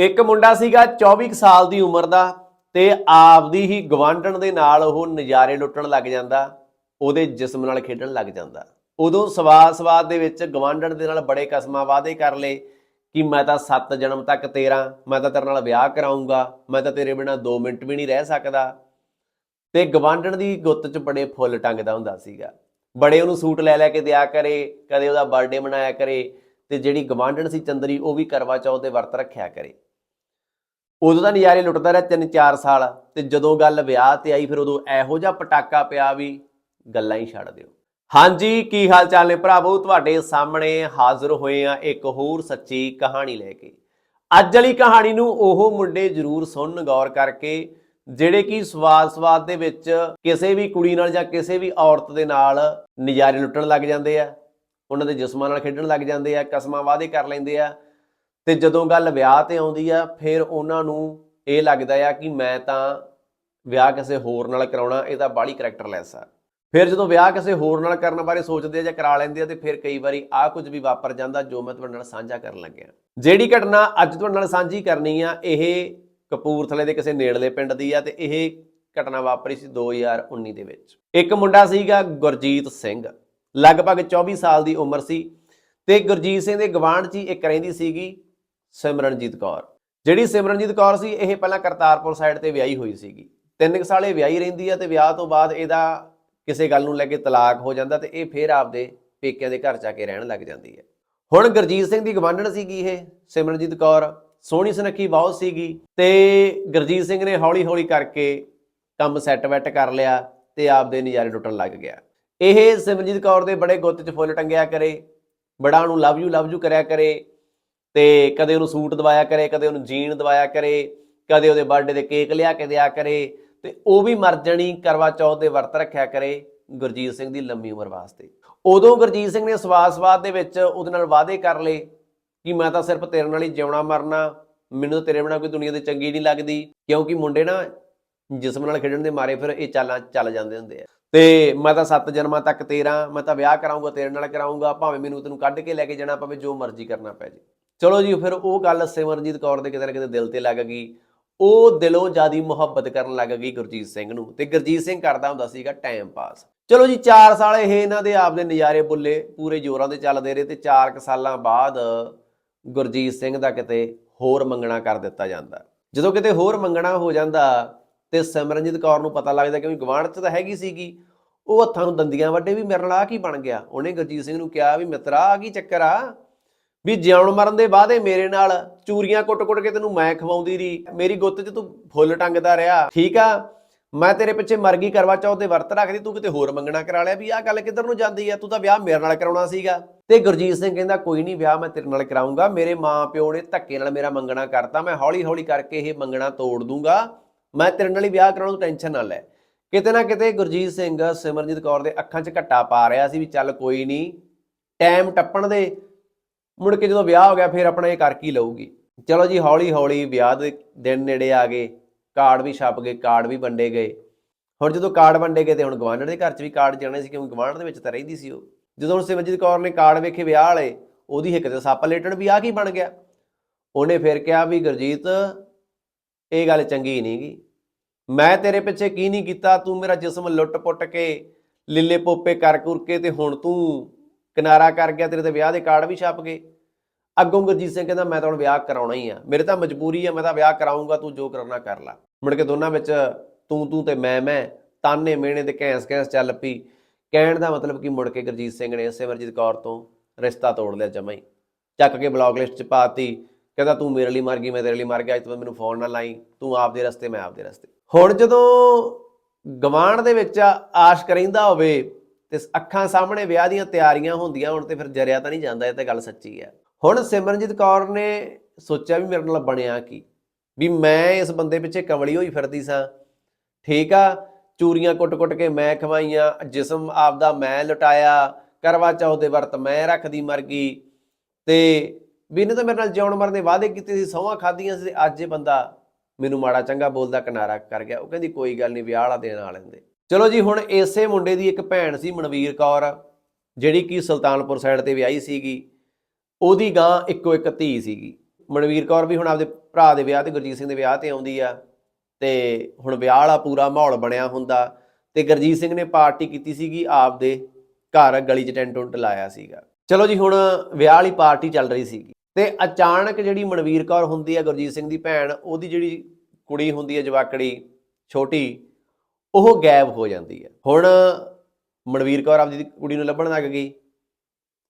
ਇੱਕ ਮੁੰਡਾ ਸੀਗਾ 24 ਕੁ ਸਾਲ ਦੀ ਉਮਰ ਦਾ ਤੇ ਆਪਦੀ ਹੀ ਗਵਾਂਢਣ ਦੇ ਨਾਲ ਉਹ ਨਜ਼ਾਰੇ ਲੁੱਟਣ ਲੱਗ ਜਾਂਦਾ, ਉਹਦੇ ਜਿਸਮ ਨਾਲ ਖੇਡਣ ਲੱਗ ਜਾਂਦਾ। ਉਦੋਂ ਸਵਾਦ ਸਵਾਦ ਦੇ ਵਿੱਚ ਗਵਾਂਢਣ ਦੇ ਨਾਲ ਬੜੇ ਕਸਮਾਂ ਵਾਅਦੇ ਕਰ ਲਏ ਕਿ ਮੈਂ ਤਾਂ 7 ਜਨਮ ਤੱਕ ਤੇਰਾ, ਮੈਂ ਤਾਂ ਤੇਰੇ ਨਾਲ ਵਿਆਹ ਕਰਾਉਂਗਾ ਮੈਂ ਤਾਂ ਤੇਰੇ ਬਿਨਾ 2 ਮਿੰਟ ਵੀ ਨਹੀਂ ਰਹਿ ਸਕਦਾ। ਤੇ ਗਵਾਂਢਣ ਦੀ ਗੁੱਤ 'ਚ ਬੜੇ ਫੁੱਲ ਟੰਗਦਾ ਹੁੰਦਾ ਸੀਗਾ। ਬੜੇ ਉਹਨੂੰ ਸੂਟ ਲੈ ਲੈ ਕੇ ਦਿਆ ਕਰੇ, ਕਦੇ ਉਹਦਾ ਬਰਥਡੇ ਮਨਾਇਆ ਕਰੇ, ਤੇ ਜਿਹੜੀ ਗਵਾਂਢਣ ਸੀ ਚੰਦਰੀ ਉਹ ਵੀ ਕਰਵਾ ਚੌਥ ਦੇ ਵਰਤ ਰੱਖਿਆ ਕਰੇ। ਉਦੋਂ ਤਾਂ ਨਜ਼ਾਰੇ ਲੁੱਟਦਾ ਰਿਹਾ 3-4 ਸਾਲ, ਤੇ ਜਦੋਂ ਗੱਲ ਵਿਆਹ ਤੇ ਆਈ, ਫਿਰ ਉਦੋਂ ਇਹੋ ਜਿਹਾ ਪਟਾਕਾ ਪਿਆ ਵੀ ਗੱਲਾਂ ਹੀ ਛੱਡ ਦਿਓ। ਹਾਂਜੀ, ਕੀ ਹਾਲ ਚਾਲ ਨੇ ਭਰਾਵੋ? ਤੁਹਾਡੇ ਸਾਹਮਣੇ ਹਾਜ਼ਰ ਹੋਏ ਆ ਇੱਕ ਹੋਰ ਸੱਚੀ ਕਹਾਣੀ ਲੈ ਕੇ। ਅੱਜ ਵਾਲੀ ਕਹਾਣੀ ਨੂੰ ਉਹ ਮੁੰਡੇ ਜ਼ਰੂਰ ਸੁਣਨ, ਗੌਰ ਕਰਕੇ, ਜਿਹੜੇ ਕਿ ਸਵਾਦ-ਸਵਾਦ ਦੇ ਵਿੱਚ ਕਿਸੇ ਵੀ ਕੁੜੀ ਨਾਲ ਜਾਂ ਕਿਸੇ ਵੀ ਔਰਤ ਦੇ ਨਾਲ ਨਜ਼ਾਰੇ ਲੁੱਟਣ ਲੱਗ ਜਾਂਦੇ ਆ, ਉਹਨਾਂ ਦੇ ਜਿਸਮਾਂ ਨਾਲ ਖੇਡਣ ਲੱਗ ਜਾਂਦੇ ਆ, ਕਸਮਾਂ ਵਾਅਦੇ ਕਰ ਲੈਂਦੇ ਆ ਤੇ ਜਦੋਂ ਗੱਲ ਵਿਆਹ ਤੇ ਆਉਂਦੀ ਆ, ਫਿਰ ਉਹਨਾਂ ਨੂੰ ਇਹ ਲੱਗਦਾ ਆ ਕਿ ਮੈਂ ਤਾਂ ਵਿਆਹ ਕਿਸੇ ਹੋਰ ਨਾਲ ਕਰਾਉਣਾ, ਇਹ ਤਾਂ ਬਾਹਲੀ ਕਰੈਕਟਰਲੈਸ ਆ। ਫਿਰ ਜਦੋਂ ਵਿਆਹ ਕਿਸੇ ਹੋਰ ਨਾਲ ਕਰਨ ਬਾਰੇ ਸੋਚਦੇ ਆ ਜਾਂ ਕਰਾ ਲੈਂਦੇ ਆ, ਤੇ ਫਿਰ ਕਈ ਵਾਰੀ ਆ ਕੁਝ ਵੀ ਵਾਪਰ ਜਾਂਦਾ ਜੋ ਮੈਂ ਤੁਹਾਡੇ ਨਾਲ ਸਾਂਝਾ ਕਰਨ ਲੱਗਿਆ। ਜਿਹੜੀ ਘਟਨਾ ਅੱਜ ਤੁਹਾਡੇ ਨਾਲ ਸਾਂਝੀ ਕਰਨੀ ਆ, ਇਹ ਕਪੂਰਥਲੇ ਦੇ ਕਿਸੇ ਨੇੜਲੇ ਪਿੰਡ ਦੀ ਆ, ਤੇ ਇਹ ਘਟਨਾ ਵਾਪਰੀ ਸੀ 2019 ਦੇ ਵਿੱਚ। ਇੱਕ ਮੁੰਡਾ ਸੀਗਾ ਗੁਰਜੀਤ ਸਿੰਘ, ਲਗਭਗ 24 ਸਾਲ ਦੀ ਉਮਰ ਸੀ, ਤੇ ਗੁਰਜੀਤ ਸਿੰਘ ਦੇ ਗਵਾਂਢ 'ਚ ਹੀ ਇੱਕ ਰਹਿੰਦੀ ਸੀਗੀ ਸਿਮਰਨਜੀਤ ਕੌਰ। ਜਿਹੜੀ ਸਿਮਰਨਜੀਤ ਕੌਰ ਸੀ, ਇਹ ਪਹਿਲਾਂ ਕਰਤਾਰਪੁਰ ਸਾਈਡ ਤੇ ਵਿਆਹੀ ਹੋਈ ਸੀਗੀ। ਤਿੰਨ ਕੁ ਸਾਲੇ ਵਿਆਹੀ ਰਹਿੰਦੀ ਆ ਤੇ ਵਿਆਹ ਤੋਂ ਬਾਅਦ ਇਹਦਾ ਕਿਸੇ ਗੱਲ ਨੂੰ ਲੈ ਕੇ ਤਲਾਕ ਹੋ ਜਾਂਦਾ ਤੇ ਇਹ ਫੇਰ ਆਪਦੇ ਪੇਕਿਆਂ ਦੇ ਘਰ ਜਾ ਕੇ ਰਹਿਣ ਲੱਗ ਜਾਂਦੀ ਹੈ। ਹੁਣ ਗੁਰਜੀਤ ਸਿੰਘ ਦੀ ਗਵਾਂਢਣ ਸੀਗੀ ਇਹ, ਸਿਮਰਨਜੀਤ ਕੌਰ। ਸੋਹਣੀ ਸੁਨੱਖੀ ਬਹੁਤ ਸੀਗੀ ਤੇ ਗੁਰਜੀਤ ਸਿੰਘ ਨੇ ਹੌਲੀ ਹੌਲੀ ਕਰਕੇ ਕੰਮ ਸੈੱਟ ਵੈਟ ਕਰ ਲਿਆ ਤੇ ਆਪਦੇ ਨਜ਼ਾਰੇ ਟੁੱਟਣ ਲੱਗ ਗਿਆ। ਇਹ ਸਿਮਰਨਜੀਤ ਕੌਰ ਦੇ ਬੜੇ ਗੁੱਤ 'ਚ ਫੁੱਲ ਟੰਗਿਆ ਕਰੇ, ਬੜਾ ਨੂੰ ਲਵ ਯੂ ਲਵ ਯੂ ਕਰਿਆ ਕਰੇ ਤੇ ਕਦੇ ਉਹਨੂੰ ਸੂਟ ਦਵਾਇਆ ਕਰੇ, ਕਦੇ ਉਹਨੂੰ ਜੀਨ ਦਵਾਇਆ ਕਰੇ, ਕਦੇ ਉਹਦੇ ਬਰਥਡੇ ਦੇ ਕੇਕ ਲਿਆ ਕੇ ਦਿਆ ਕਰੇ, ਤੇ ਉਹ ਵੀ ਮਰ ਜਣੀ, ਕਰਵਾ ਚੌਥ ਦੇ ਵਰਤ ਰੱਖਿਆ ਕਰੇ ਗੁਰਜੀਤ ਸਿੰਘ ਦੀ ਲੰਮੀ ਉਮਰ ਵਾਸਤੇ। ਉਦੋਂ ਗੁਰਜੀਤ ਸਿੰਘ ਨੇ ਸਵਾਸ-ਸਵਾਦ ਦੇ ਵਿੱਚ ਉਹਦੇ ਨਾਲ ਵਾਅਦੇ ਕਰ ਲਏ ਕਿ ਮੈਂ ਤਾਂ ਸਿਰਫ ਤੇਰੇ ਨਾਲ ਹੀ ਜਿਉਣਾ ਮਰਨਾ, ਮੈਨੂੰ ਤਾਂ ਤੇਰੇ ਬਿਨਾਂ ਕੋਈ ਦੁਨੀਆ ਤੇ ਚੰਗੀ ਨਹੀਂ ਲੱਗਦੀ, ਕਿਉਂਕਿ ਮੁੰਡੇ ਨਾ ਜਿਸਮ ਨਾਲ ਖੇਡਣ ਦੇ ਮਾਰੇ ਫਿਰ ਇਹ ਚਾਲਾਂ ਚੱਲ ਜਾਂਦੇ ਹੁੰਦੇ ਆ। ਤੇ ਮੈਂ ਤਾਂ ਸੱਤ ਜਨਮਾਂ ਤੱਕ ਤੇਰਾ, ਮੈਂ ਤਾਂ ਵਿਆਹ ਕਰਾਉਂਗਾ ਤੇਰੇ ਨਾਲ ਕਰਾਉਂਗਾ ਭਾਵੇਂ ਮੈਨੂੰ ਤੈਨੂੰ ਕੱਢ ਕੇ ਲੈ ਕੇ ਜਾਣਾ ਪਵੇ, ਜੋ ਮਰਜ਼ੀ ਕਰਨਾ ਪੈ ਜੇ। ਚਲੋ ਜੀ, ਫਿਰ ਉਹ ਗੱਲ ਸਿਮਰਨਜੀਤ ਕੌਰ ਦੇ ਕਿਤੇ ਨਾ ਕਿਤੇ ਦਿਲ ਤੇ ਲੱਗ ਗਈ। ਉਹ ਦਿਲੋਂ ਜਿਆਦੀ ਮੁਹੱਬਤ ਕਰਨ ਲੱਗ ਗਈ ਗੁਰਜੀਤ ਸਿੰਘ ਨੂੰ ਤੇ ਗੁਰਜੀਤ ਸਿੰਘ ਕਰਦਾ ਹੁੰਦਾ ਸੀਗਾ ਟਾਈਮ ਪਾਸ ਚਲੋ ਜੀ 4 ਸਾਲ ਇਹ ਇਹਨਾਂ ਦੇ ਆਪਦੇ ਨਜ਼ਾਰੇ ਬੁੱਲੇ, ਪੂਰੇ ਜ਼ੋਰਾਂ ਦੇ ਚੱਲਦੇ ਰਹੇ ਤੇ 4 ਕੁ ਸਾਲਾਂ ਬਾਅਦ ਗੁਰਜੀਤ ਸਿੰਘ ਦਾ ਕਿਤੇ ਹੋਰ ਮੰਗਣਾ ਕਰ ਦਿੱਤਾ ਜਾਂਦਾ। ਜਦੋਂ ਕਿਤੇ ਹੋਰ ਮੰਗਣਾ ਹੋ ਜਾਂਦਾ ਤੇ ਸਿਮਰਨਜੀਤ ਕੌਰ ਨੂੰ ਪਤਾ ਲੱਗਦਾ ਕਿ ਵੀ ਗਵਾਂਢ 'ਚ ਤਾਂ ਹੈਗੀ ਸੀਗੀ। ਉਹ ਹੱਥਾਂ ਨੂੰ ਦੰਦੀਆਂ ਵੱਡੇ ਵੀ ਮੇਰੇ ਨਾਲ ਆ ਕੀ ਬਣ ਗਿਆ? ਉਹਨੇ ਗੁਰਜੀਤ ਸਿੰਘ ਨੂੰ ਕਿਹਾ ਵੀ ਮਿੱਤਰਾ ਆ ਕੀ ਚੱਕਰ ਆ? ਵੀ ਜਿਉਣ ਮਰਨ ਦੇ ਵਾਅਦੇ ਮੇਰੇ ਨਾਲ, ਚੂਰੀਆਂ ਕੁੱਟ-ਕੁੱਟ ਕੇ ਤੈਨੂੰ ਮੈਂ ਖਵਾਉਂਦੀ ਰਹੀ। ਮੇਰੀ ਗੁੱਤ 'ਚ ਤੂੰ ਫੁੱਲ ਟੰਗਦਾ ਰਿਹਾ। ਠੀਕ ਆ? ਮੈਂ ਤੇਰੇ ਪਿੱਛੇ ਮਰ ਗਈ ਕਰਵਾ ਚੌਥ ਦੇ ਵਰਤ ਰੱਖਦੀ, ਤੂੰ ਕਿਤੇ ਹੋਰ ਮੰਗਣਾ ਕਰਾ ਲਿਆ ਵੀ ਆਹ ਗੱਲ ਕਿੱਧਰ ਨੂੰ ਜਾਂਦੀ ਆ? ਤੂੰ ਤਾਂ ਵਿਆਹ ਮੇਰੇ ਨਾਲ ਕਰਾਉਣਾ ਸੀਗਾ। ਤੇ ਗੁਰਜੀਤ ਸਿੰਘ ਕਹਿੰਦਾ, ਕੋਈ ਨਹੀਂ, ਵਿਆਹ ਮੈਂ ਤੇਰੇ ਨਾਲ ਕਰਾਉਂਗਾ ਮੇਰੇ ਮਾਂ ਪਿਓ ਨੇ ਧੱਕੇ ਨਾਲ ਮੇਰਾ ਮੰਗਣਾ ਕਰਤਾ। ਮੈਂ ਹੌਲੀ-ਹੌਲੀ ਕਰਕੇ ਇਹ ਮੰਗਣਾ ਤੋੜ ਦੂੰਗਾ। ਮੈਂ ਤੇਰੇ ਨਾਲ ਹੀ ਵਿਆਹ ਕਰਾਉਣ ਨੂੰ ਟੈਨਸ਼ਨ ਨਾ ਲੈ। ਕਿਤੇ ਨਾ ਕਿਤੇ ਗੁਰਜੀਤ ਸਿੰਘ ਸਿਮਰਜੀਤ ਕੌਰ ਦੇ ਅੱਖਾਂ 'ਚ ਘੱਟਾ ਪਾ ਰਿਹਾ ਸੀ ਵੀ ਚੱਲ ਕੋਈ ਨਹੀਂ, ਟਾਈਮ ਟੱਪਣ ਦੇ। ਮੁੜ ਕੇ ਜਦੋਂ ਵਿਆਹ ਹੋ ਗਿਆ, ਫਿਰ ਆਪਣਾ ਇਹ ਕਰ ਕੀ ਲਊਗੀ? ਚਲੋ ਜੀ ਹੌਲੀ ਹੌਲੀ ਵਿਆਹ ਦੇ ਦਿਨ ਨੇੜੇ ਆ ਗਏ, ਕਾਰਡ ਵੀ ਛਪ ਗਏ, ਕਾਰਡ ਵੀ ਵੰਡੇ ਗਏ। ਹੁਣ ਜਦੋਂ ਕਾਰਡ ਵੰਡੇ ਗਏ ਤੇ ਹੁਣ ਗਵਾਂਢਣ ਦੇ ਘਰ 'ਚ ਵੀ ਕਾਰਡ ਜਾਣੇ ਸੀ, ਕਿਉਂਕਿ ਗਵਾਂਢ ਦੇ ਵਿੱਚ ਤਾਂ ਰਹਿੰਦੀ ਸੀ ਉਹ। ਜਦੋਂ ਹੁਣ ਸਿਮਰਜੀਤ ਕੌਰ ਨੇ ਕਾਰਡ ਵੇਖੇ ਵਿਆਹ ਵਾਲੇ, ਉਹਦੀ ਹਿੱਕ ਤੇ ਸੱਪ ਲੇਟਣ ਵੀ ਆ ਕੀ ਬਣ ਗਿਆ। ਉਹਨੇ ਫਿਰ ਕਿਹਾ ਵੀ ਗੁਰਜੀਤ, ਇਹ ਗੱਲ ਚੰਗੀ ਨਹੀਂਗੀ ਮੈਂ ਤੇਰੇ ਪਿੱਛੇ ਕੀ ਨਹੀਂ ਕੀਤਾ? ਤੂੰ ਮੇਰਾ ਜਿਸਮ ਲੁੱਟ-ਪੁੱਟ ਕੇ, ਲਿੱਲੇ ਪੋਪੇ ਕਰ ਕੁਰ ਕੇ ਤੇ ਹੁਣ ਤੂੰ ਕਿਨਾਰਾ ਕਰ ਗਿਆ, ਤੇਰੇ ਤੇ ਵਿਆਹ ਦੇ ਕਾਰਡ ਵੀ ਛਾਪ ਗਏ। ਅੱਗੋਂ ਗੁਰਜੀਤ ਸਿੰਘ ਕਹਿੰਦਾ, ਮੈਂ ਤਾਂ ਹੁਣ ਵਿਆਹ ਕਰਾਉਣਾ ਹੀ ਆ। ਮੇਰੇ ਤਾਂ ਮਜਬੂਰੀ ਆ, ਮੈਂ ਤਾਂ ਵਿਆਹ ਕਰਾਉਂਗਾ ਤੂੰ ਜੋ ਕਰਨਾ ਕਰ ਲੈ। ਮੁੜ ਕੇ ਦੋਨਾਂ ਵਿੱਚ ਤੂੰ ਤੂੰ ਤੇ ਮੈਂ ਮੈਂ, ਤਾਨੇ ਮੇਣੇ ਤੇ ਘੈਂਸ ਘੈਂਸ ਚੱਲ ਪਈ। ਕਹਿਣ ਦਾ ਮਤਲਬ ਕਿ, ਮੁੜ ਕੇ ਗੁਰਜੀਤ ਸਿੰਘ ਨੇ ਸਿਮਰਜੀਤ ਕੌਰ ਤੋਂ ਰਿਸ਼ਤਾ ਤੋੜ ਲਿਆ ਜਮਾਂ ਹੀ। ਚੱਕ ਕੇ ਬਲੌਕ ਲਿਸਟ 'ਚ ਪਾਤੀ। ਕਹਿੰਦਾ, ਤੂੰ ਮੇਰੇ ਲਈ ਮਰ ਗਈ, ਮੈਂ ਤੇਰੇ ਲਈ ਮਰ ਗਿਆ, ਅੱਜ ਤੋਂ ਮੈਨੂੰ ਫੋਨ ਨਾ ਲਾਈ। ਤੂੰ ਆਪਦੇ ਰਸਤੇ, ਮੈਂ ਆਪਦੇ ਰਸਤੇ। ਹੁਣ ਜਦੋਂ ਗਵਾਂਢ ਦੇ ਵਿੱਚ ਆਸ਼ ਕਰਿੰਦਾ ਹੋਵੇ ਤੇ ਅੱਖਾਂ ਸਾਹਮਣੇ ਵਿਆਹ ਦੀਆਂ ਤਿਆਰੀਆਂ ਹੁੰਦੀਆਂ ਹੁਣ ਤੇ ਫਿਰ ਜਰਿਆ ਤਾਂ ਨਹੀਂ ਜਾਂਦਾ, ਇਹ ਤਾਂ ਗੱਲ ਸੱਚੀ ਹੈ। ਹੁਣ ਸਿਮਰਨਜੀਤ ਕੌਰ ਨੇ ਸੋਚਿਆ ਵੀ ਮੇਰੇ ਨਾਲ ਬਣਿਆ ਕੀ? ਵੀ ਮੈਂ ਇਸ ਬੰਦੇ ਪਿੱਛੇ ਕਮਲੀ ਹੋਈ ਫਿਰਦੀ ਸਾਂ। ਠੀਕ ਆ, ਚੂਰੀਆਂ ਕੁੱਟ-ਕੁੱਟ ਕੇ ਮੈਂ ਖਵਾਈਆਂ, ਜਿਸਮ ਆਪਦਾ ਮੈਂ ਲੁਟਾਇਆ, ਕਰਵਾ ਚੌਥ ਦੇ ਵਰਤ ਮੈਂ ਰੱਖਦੀ ਮਰ ਗਈ। ਤੇ ਵੀ ਇਹਨੇ ਤਾਂ ਮੇਰੇ ਨਾਲ ਜਿਉਣ ਮਰਨ ਦੇ ਵਾਅਦੇ ਕੀਤੇ ਸੀ ਸੌਹਾਂ ਖਾਧੀਆਂ ਸੀ ਅੱਜ ਇਹ ਬੰਦਾ ਮੈਨੂੰ ਮਾੜਾ ਚੰਗਾ ਬੋਲਦਾ ਕਿਨਾਰਾ ਕਰ ਗਿਆ। ਉਹ ਕਹਿੰਦੀ, ਕੋਈ ਗੱਲ ਨਹੀਂ, ਵਿਆਹ ਵਾਲਾ ਦੇਣ ਆ ਲੈਂਦੇ। ਚਲੋ ਜੀ, ਹੁਣ ਇਸੇ ਮੁੰਡੇ ਦੀ ਇੱਕ ਭੈਣ ਸੀ ਮਨਵੀਰ ਕੌਰ, ਜਿਹੜੀ ਕਿ ਸੁਲਤਾਨਪੁਰ ਸਾਈਡ ਤੇ ਵਿਆਹੀ ਸੀਗੀ। ਉਹਦੀ ਗਾਂ ਇੱਕੋ ਇੱਕ ਧੀ ਸੀਗੀ। ਮਨਵੀਰ ਕੌਰ ਵੀ ਹੁਣ ਆਪਦੇ ਭਰਾ ਦੇ ਵਿਆਹ ਤੇ, ਗੁਰਜੀਤ ਸਿੰਘ ਦੇ ਵਿਆਹ ਤੇ ਆਉਂਦੀ ਆ ਤੇ ਹੁਣ ਵਿਆਹ ਵਾਲਾ ਪੂਰਾ ਮਾਹੌਲ ਬਣਿਆ ਹੁੰਦਾ ਤੇ ਗੁਰਜੀਤ ਸਿੰਘ ਨੇ ਪਾਰਟੀ ਕੀਤੀ ਸੀਗੀ ਆਪਦੇ ਘਰ ਗਲੀ 'ਚ ਟੈਂਟ ਟੁੰਟ ਲਾਇਆ ਸੀਗਾ। ਚਲੋ ਜੀ, ਹੁਣ ਵਿਆਹ ਵਾਲੀ ਪਾਰਟੀ ਚੱਲ ਰਹੀ ਸੀਗੀ ਤੇ ਅਚਾਨਕ ਜਿਹੜੀ ਮਨਵੀਰ ਕੌਰ ਹੁੰਦੀ ਆ, ਗੁਰਜੀਤ ਸਿੰਘ ਦੀ ਭੈਣ, ਉਹਦੀ ਜਿਹੜੀ ਕੁੜੀ ਹੁੰਦੀ ਹੈ ਜਵਾਕੜੀ, ਛੋਟੀ ਉਹ ਗਾਇਬ ਹੋ ਜਾਂਦੀ ਹੈ। ਹੁਣ ਮਨਵੀਰ ਕੌਰ ਆਪਦੀ ਕੁੜੀ ਨੂੰ ਲੱਭਣ ਲੱਗ ਗਈ।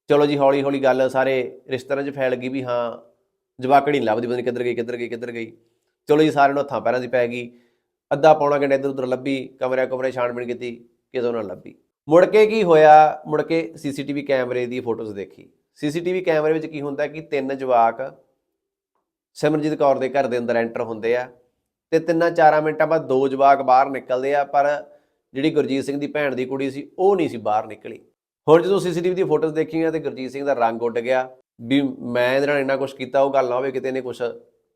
ਚਲੋ ਜੀ ਹੌਲੀ ਹੌਲੀ ਗੱਲ ਸਾਰੇ ਰਿਸ਼ਤੇਦਾਰਾਂ 'ਚ ਫੈਲ ਗਈ ਵੀ ਹਾਂ ਜਵਾਕੜੀ ਨਹੀਂ ਲੱਭਦੀ, ਪਤਾ ਕਿੱਧਰ ਗਈ ਕਿੱਧਰ ਗਈ ਕਿੱਧਰ ਗਈ। ਚਲੋ ਜੀ, ਸਾਰਿਆਂ ਨੂੰ ਹੱਥਾਂ ਪੈਰਾਂ 'ਚ ਪੈ ਗਈ। ਅੱਧਾ ਪੌਣਾ ਘੰਟਾ ਇੱਧਰ ਉੱਧਰ ਲੱਭੀ ਕਮਰੇ ਕਮਰੇ ਛਾਣਬੀਣ ਕੀਤੀ ਕਿਤੋਂ ਨਾ ਲੱਭੀ। ਮੁੜ ਕੇ ਕੀ ਹੋਇਆ? ਮੁੜ ਕੇ ਸੀਸੀਟੀਵੀ ਕੈਮਰੇ ਦੀ ਫੋਟੋਜ਼ ਦੇਖੀ। ਸੀਸੀਟੀਵੀ ਕੈਮਰੇ ਵਿੱਚ ਕੀ ਹੁੰਦਾ ਕਿ ਤਿੰਨ ਜਵਾਕ ਸਿਮਰਜੀਤ ਕੌਰ ਦੇ ਘਰ ਦੇ ਅੰਦਰ ਐਂਟਰ ਹੁੰਦੇ ਆ। ਤੇ ਤਿੰਨਾਂ ਚਾਰਾਂ ਮਿੰਟਾਂ ਬਾਅਦ ਦੋ ਜਵਾਕ ਬਾਹਰ ਨਿਕਲਦੇ ਆ, ਪਰ ਜਿਹੜੀ ਗੁਰਜੀਤ ਸਿੰਘ ਦੀ ਭੈਣ ਦੀ ਕੁੜੀ ਸੀ, ਉਹ ਨਹੀਂ ਸੀ ਬਾਹਰ ਨਿਕਲੀ। ਹੁਣ ਜਦੋਂ ਸੀਸੀਟੀਵੀ ਦੀ ਫੋਟੋਜ਼ ਦੇਖੀਆਂ ਤੇ ਗੁਰਜੀਤ ਸਿੰਘ ਦਾ ਰੰਗ ਉੱਡ ਗਿਆ, ਵੀ ਮੈਂ ਇਹਦੇ ਨਾਲ ਇੰਨਾ ਕੁਝ ਕੀਤਾ, ਉਹ ਗੱਲ ਨਾ ਹੋਵੇ, ਕਿਤੇ ਇਹਨੇ ਕੁਝ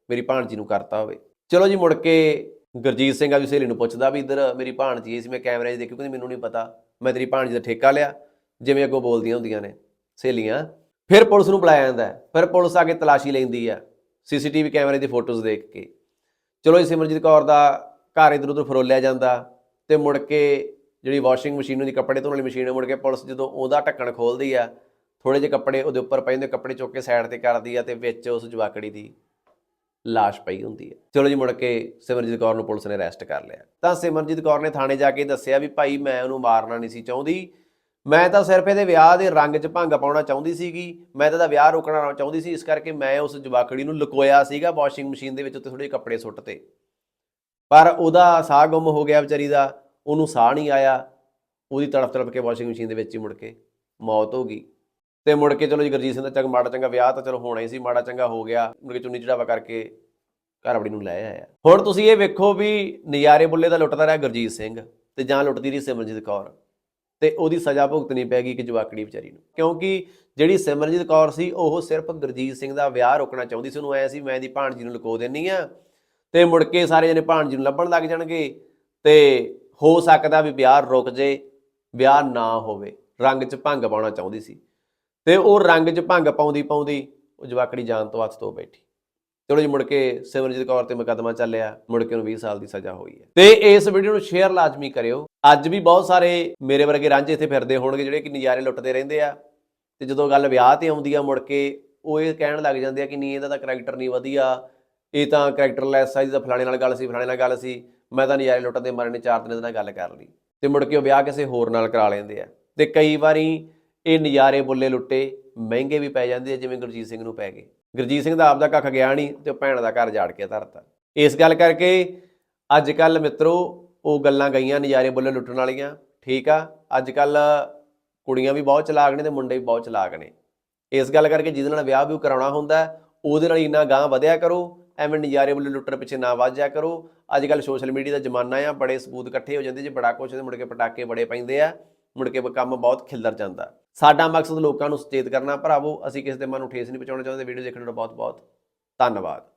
ਮੇਰੀ ਭਾਣਜੀ ਨੂੰ ਕਰਤਾ ਹੋਵੇ। ਚਲੋ ਜੀ, ਮੁੜ ਕੇ ਗੁਰਜੀਤ ਸਿੰਘ ਆਪਦੀ ਸਹੇਲੀ ਨੂੰ ਪੁੱਛਦਾ ਵੀ ਇੱਧਰ ਮੇਰੀ ਭਾਣਜੀ ਸੀ, ਮੈਂ ਕੈਮਰੇ 'ਚ ਦੇਖੀ ਕਹਿੰਦੀ ਮੈਨੂੰ ਨਹੀਂ ਪਤਾ, ਮੈਂ ਤੇਰੀ ਭਾਣਜੀ ਦਾ ਠੇਕਾ ਲਿਆ, ਜਿਵੇਂ ਅੱਗੋਂ ਬੋਲਦੀਆਂ ਹੁੰਦੀਆਂ ਨੇ, ਸਹੇਲੀਆਂ। ਫਿਰ ਪੁਲਿਸ ਨੂੰ ਬੁਲਾਇਆ ਜਾਂਦਾ, ਫਿਰ ਪੁਲਿਸ ਆ ਕੇ ਤਲਾਸ਼ੀ ਲੈਂਦੀ ਆ, ਸੀਸੀਟੀਵੀ ਕੈਮਰੇ ਦੀ ਫੋਟੋਜ਼ ਦੇਖ ਕੇ। ਚਲੋ ਜੀ, ਸਿਮਰਜੀਤ ਕੌਰ ਦਾ ਘਰ ਇਧਰ ਉਧਰ ਫਰੋਲਿਆ ਜਾਂਦਾ ਤੇ ਮੁੜ ਕੇ ਜਿਹੜੀ ਵਾਸ਼ਿੰਗ ਮਸ਼ੀਨ ਹੁੰਦੀ, ਕੱਪੜੇ ਧੋਣ ਵਾਲੀ ਮਸ਼ੀਨ ਮੁੜ ਕੇ ਪੁਲਿਸ ਜਦੋਂ ਉਹਦਾ ਢੱਕਣ ਖੋਲਦੀ ਆ ਥੋੜੇ ਜਿਹੇ ਕੱਪੜੇ ਉਹਦੇ ਉੱਪਰ ਪਏ ਹੁੰਦੇ, ਕੱਪੜੇ ਚੁੱਕ ਕੇ ਸਾਈਡ ਤੇ ਕਰਦੀ ਆ ਤੇ ਵਿੱਚ ਉਸ ਜਵਾਕੜੀ ਦੀ ਲਾਸ਼ ਪਈ ਹੁੰਦੀ ਹੈ ਚਲੋ ਜੀ, ਮੁੜ ਕੇ ਸਿਮਰਜੀਤ ਕੌਰ ਨੂੰ ਪੁਲਿਸ ਨੇ ਅਰੈਸਟ ਕਰ ਲਿਆ। ਤਾਂ ਸਿਮਰਜੀਤ ਕੌਰ ਨੇ ਥਾਣੇ ਜਾ ਕੇ ਦੱਸਿਆ ਵੀ ਭਾਈ, ਮੈਂ ਉਹਨੂੰ ਮਾਰਨਾ ਨਹੀਂ ਸੀ ਚਾਹੁੰਦੀ। ਮੈਂ ਤਾਂ ਸਿਰਫ ਇਹਦੇ ਵਿਆਹ ਦੇ ਰੰਗ 'ਚ ਭੰਗ ਪਾਉਣਾ ਚਾਹੁੰਦੀ ਸੀਗੀ। ਮੈਂ ਤਾਂ ਇਹਦਾ ਵਿਆਹ ਰੋਕਣਾ ਚਾਹੁੰਦੀ ਸੀ। ਇਸ ਕਰਕੇ ਮੈਂ ਉਸ ਜਵਾਕੜੀ ਨੂੰ ਲੁਕੋਇਆ ਸੀਗਾ ਵਾਸ਼ਿੰਗ ਮਸ਼ੀਨ ਦੇ ਵਿੱਚ ਉੱਤੇ ਥੋੜੇ ਕੱਪੜੇ ਸੁੱਟ 'ਤੇ। ਪਰ ਉਹਦਾ ਸਾਹ ਗੁੰਮ ਹੋ ਗਿਆ ਵਿਚਾਰੀ ਦਾ। ਉਹਨੂੰ ਸਾਹ ਨਹੀਂ ਆਇਆ। ਉਹਦੀ ਤੜਫ ਤੜਫ ਕੇ ਵਾਸ਼ਿੰਗ ਮਸ਼ੀਨ ਦੇ ਵਿੱਚ ਹੀ ਮੁੜ ਕੇ ਮੌਤ ਹੋ ਗਈ। ਤੇ ਮੁੜ ਕੇ ਚਲੋ ਜੀ ਗੁਰਜੀਤ ਸਿੰਘ ਦਾ ਚੰਗ, ਮਾੜਾ ਚੰਗਾ ਵਿਆਹ ਤਾਂ ਚਲੋ ਹੋਣਾ ਹੀ ਸੀ। ਮਾੜਾ ਚੰਗਾ ਹੋ ਗਿਆ। ਮੁੜ ਕੇ ਚੁੰਨੀ ਚੜਾਵਾ ਕਰਕੇ ਘਰ ਆਪਣੀ ਨੂੰ ਲੈ ਆਇਆ। ਹੁਣ ਤੁਸੀਂ ਇਹ ਵੇਖੋ ਵੀ ਨਜ਼ਾਰੇ ਬੁੱਲੇ ਦਾ ਲੁੱਟਦਾ ਰਿਹਾ ਗੁਰਜੀਤ ਸਿੰਘ ਤੇ ਜਾਂ ਲੁੱਟਦੀ ਰਹੀ ਸਿਮਰਜੀਤ ਕੌਰ। ਤੇ ਉਹਦੀ ਸਜ਼ਾ ਭੁਗਤਣੀ ਪੈ ਗਈ ਇੱਕ ਜਵਾਕੜੀ ਵਿਚਾਰੀ ਨੂੰ। ਕਿਉਂਕਿ ਜਿਹੜੀ ਸਿਮਰਜੀਤ ਕੌਰ ਸੀ, ਉਹ ਸਿਰਫ ਗੁਰਜੀਤ ਸਿੰਘ ਦਾ ਵਿਆਹ ਰੋਕਣਾ ਚਾਹੁੰਦੀ ਸੀ, ਉਹਨੂੰ ਐ ਸੀ, ਮੈਂ ਦੀ ਭਾਣਜੀ ਨੂੰ ਲੁਕੋ ਦੇਣੀ ਆ ਤੇ ਮੁੜ ਕੇ ਸਾਰੇ ਜਣੇ ਭਾਣਜੀ ਨੂੰ ਲੱਭਣ ਲੱਗ ਜਾਣਗੇ ਤੇ ਹੋ ਸਕਦਾ ਵੀ ਵਿਆਹ ਰੁਕ ਜੇ, ਵਿਆਹ ਨਾ ਹੋਵੇ। ਰੰਗ 'ਚ ਭੰਗ ਪਾਉਣਾ ਚਾਹੁੰਦੀ ਸੀ। ਤੇ ਉਹ ਰੰਗ 'ਚ ਭੰਗ ਪਾਉਂਦੀ ਪਾਉਂਦੀ ਉਹ ਜਵਾਕੜੀ ਜਾਨ ਤੋਂ ਹੱਥ ਤੋਂ ਬੈਠੀ। ਚਲੋ ਜੀ ਮੁੜ ਕੇ ਸਿਮਰਜੀਤ ਕੌਰ ਤੇ ਮੁਕੱਦਮਾ ਚੱਲਿਆ, ਮੁੜ ਕੇ ਉਹਨੂੰ 20 ਸਾਲ ਦੀ ਸਜ਼ਾ ਹੋਈ ਹੈ। ਤੇ ਇਸ ਵੀਡੀਓ ਨੂੰ ਸ਼ੇਅਰ ਲਾਜ਼ਮੀ ਕਰਿਓ। ਅੱਜ ਵੀ ਬਹੁਤ ਸਾਰੇ ਮੇਰੇ ਵਰਗੇ ਰਾਂਝੇ ਇੱਥੇ ਫਿਰਦੇ ਹੋਣਗੇ, ਜਿਹੜੇ ਕਿ ਨਜ਼ਾਰੇ ਲੁੱਟਦੇ ਰਹਿੰਦੇ ਆ। ਤੇ ਜਦੋਂ ਗੱਲ ਵਿਆਹ ਤੇ ਆਉਂਦੀ ਆ ਮੁੜ ਕੇ, ਉਹ ਇਹ ਕਹਿਣ ਲੱਗ ਜਾਂਦੇ ਆ ਕਿ ਨਹੀਂ, ਇਹਦਾ ਤਾਂ ਕੈਰੈਕਟਰ ਨਹੀਂ ਵਧੀਆ। ਇਹ ਤਾਂ ਕੈਰੈਕਟਰਲੈਸ ਆ ਇਹਦਾ ਫਲਾਣੇ ਨਾਲ ਗੱਲ ਸੀ, ਫਲਾਣੇ ਨਾਲ ਗੱਲ ਸੀ। ਮੈਂ ਤਾਂ ਨਜ਼ਾਰੇ ਲੁੱਟਦੇ ਮਰਨ ਨੇ ਚਾਰ ਦਿਨ ਇਹਦੇ ਨਾਲ ਗੱਲ ਕਰ ਲਈ। ਤੇ ਮੁੜ ਕੇ ਉਹ ਵਿਆਹ ਕਿਸੇ ਹੋਰ ਨਾਲ ਕਰਾ ਲੈਂਦੇ ਆ। ਤੇ ਕਈ ਵਾਰੀ ਇਹ ਨਜ਼ਾਰੇ ਬੁੱਲੇ ਲੁੱਟੇ ਮਹਿੰਗੇ ਵੀ ਪੈ ਜਾਂਦੇ ਆ, ਜਿਵੇਂ ਗੁਰਜੀਤ ਸਿੰਘ ਨੂੰ ਪੈ ਗਏ। ਗੁਰਜੀਤ ਸਿੰਘ ਦਾ ਆਪਦਾ ਕੱਖ ਗਿਆ ਨਹੀਂ ਤੇ ਉਹ ਭੈਣ ਦਾ ਘਰ ਜਾੜ ਕੇ ਧਰਤਾ। ਇਸ ਗੱਲ ਕਰਕੇ ਅੱਜ ਕੱਲ ਮਿੱਤਰੋ, ਉਹ ਗੱਲਾਂ ਗਈਆਂ, ਨਜ਼ਾਰੇ ਬੁੱਲੇ ਲੁੱਟਣ ਵਾਲੀਆਂ। ਠੀਕ ਆ ਅੱਜ ਕੱਲ ਕੁੜੀਆਂ ਵੀ ਬਹੁਤ ਚਲਾਕ ਨੇ ਤੇ ਮੁੰਡੇ ਵੀ ਬਹੁਤ ਚਲਾਕ ਨੇ। ਇਸ ਗੱਲ ਕਰਕੇ ਜਿਹਦੇ ਨਾਲ ਵਿਆਹ ਵੀ ਕਰਾਉਣਾ ਹੁੰਦਾ, ਉਹਦੇ ਨਾਲ ਇੰਨਾ ਗਾਂ ਵਧਿਆ ਕਰੋ, ਐਵੇਂ ਨਜ਼ਾਰੇ ਬੁੱਲੇ ਲੁੱਟਣ ਪਿੱਛੇ ਨਾ ਵੱਜ ਜਾ ਕਰੋ। ਅੱਜ ਕੱਲ ਸੋਸ਼ਲ ਮੀਡੀਆ ਦਾ ਜ਼ਮਾਨਾ ਆ, ਬੜੇ ਸਬੂਤ ਇਕੱਠੇ ਹੋ ਜਾਂਦੇ, ਜੇ ਬੜਾ ਕੁਛ ਤੇ ਮੁੜ ਕੇ ਪਟਾਕੇ ਬੜੇ ਪੈਂਦੇ ਆ। ਮੁੜ ਕੇ ਕੰਮ ਬਹੁਤ ਖਿਲਰ ਜਾਂਦਾ। ਸਾਡਾ ਮਕਸਦ ਲੋਕਾਂ ਨੂੰ ਸੁਚੇਤ ਕਰਨਾ। ਭਰਾਵੋ, ਅਸੀਂ ਕਿਸੇ ਦੇ ਮਨ ਨੂੰ ਠੇਸ ਨਹੀਂ ਪਹੁੰਚਾਉਣਾ ਚਾਹੁੰਦੇ। ਵੀਡੀਓ ਦੇਖਣ ਦਾ ਬਹੁਤ ਬਹੁਤ ਧੰਨਵਾਦ।